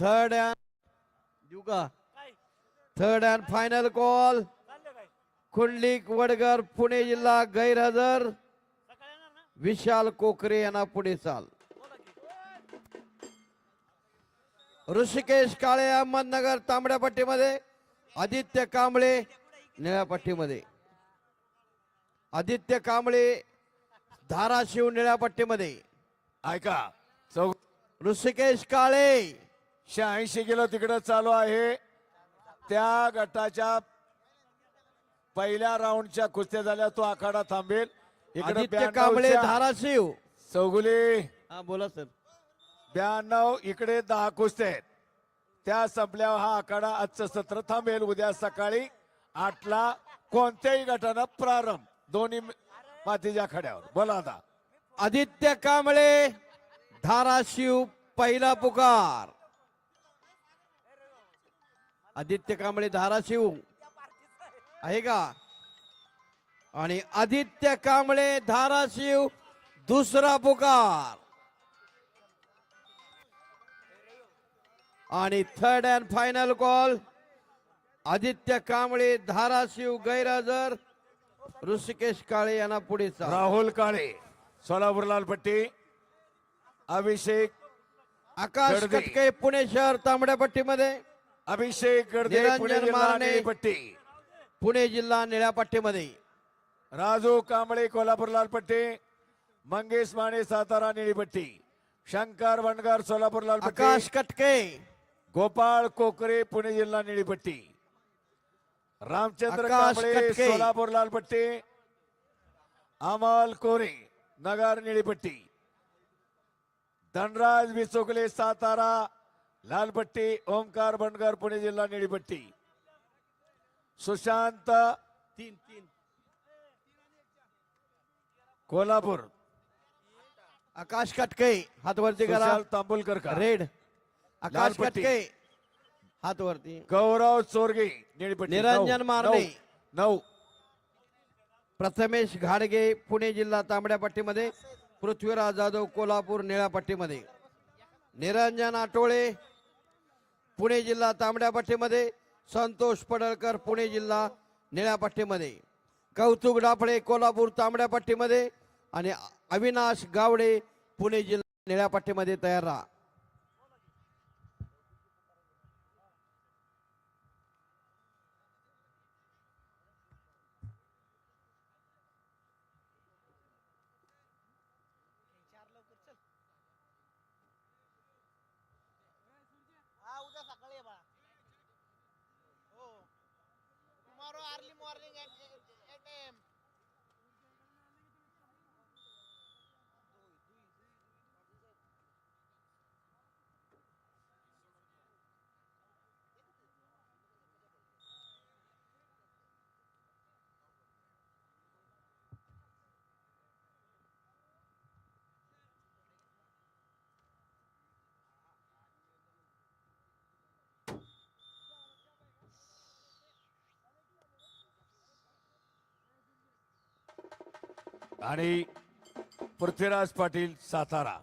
Third and देऊ का third and final call Kundalik Wadgar Pune जिल्हा गैरहजर विशाल कोकरे यांना पुढे चाल. ऋषिकेश काळे अहमदनगर तांबड्या पट्टीमध्ये आदित्य कांबळे निळ्या पट्टीमध्ये आदित्य कांबळे धाराशिव निळ्या पट्टीमध्ये ऐका ऋषिकेश काळे! शहाऐंशी किलो तिकडे चालू आहे. त्या गटाच्या पहिल्या राऊंडच्या कुस्त्या झाल्या. तो आखाडा थांबेल. इकडे आदित्य कांबळे 92 च्या धाराशिव. चौगुले. हा बोला सर. ब्याण्णव इकडे दहा कुस्त्या आहेत. त्या संपल्यावर हा आखाडा आजचं सत्र थांबेल. उद्या सकाळी आठला कोणत्याही गटानं प्रारंभ. दोन्ही मातीच्या आखाड्यावर. बोला आता. आदित्य कांबळे धाराशिव पहिला पुकार. आदित्य कांबळे धाराशिव. आहे का? आणि आदित्य कांबळे धाराशिव दुसरा पुकार. आणि third and final call Aditya Kamble Dharashiv गैरहजर ऋषिकेश काळे यांना पुढे राहुल काळे सोलापूर लालपट्टी अभिषेक आकाश. कटके पुणे शहर तांबड्या पट्टीमध्ये. अभिषेक गर्दे पुणे जिल्हा. निळीपट्टी पुणे जिल्हा निळ्या पट्टीमध्ये राजू कांबळे कोल्हापूर लालपट्टी मंगेश माने सातारा निळीपट्टी शंकर वणकर सोलापूर लालपट्टी आकाश कटके गोपाळ कोकरे पुणे जिल्हा निळीपट्टी रामचंद्र कांबळे. सोलापूर लालपट्टी अमल कोरे नगर निळीपट्टी धनराज विचोकले सातारा लालपट्टी ओमकार बनगर पुणे जिल्हा निळीपट्टी. सुशांत तीन तीन. कोल्हापूर. आकाश कटके हात वरती करा. तांबुलकर का? रेड. आकाश लालपट्टी. कटके हात वरती. गौरव चोरगे निळीपट्टी. निरंजन नऊ, मारणे. नऊ, नऊ. प्रथमेश घाडगे पुणे जिल्हा तांबड्या पट्टीमध्ये. पृथ्वीराज जाधव कोल्हापूर निळ्या पट्टीमध्ये. निरंजन आटोळे पुणे जिल्हा तांबड्या पट्टीमध्ये संतोष पडळकर पुणे जिल्हा निळ्या पट्टीमध्ये. कौतुक डाफळे कोल्हापूर तांबड्या पट्टीमध्ये आणि अविनाश गावडे पुणे जिल्हा निळ्या पट्टीमध्ये तयार राहा. early morning and आणि पृथ्वीराज पाटील सातारा.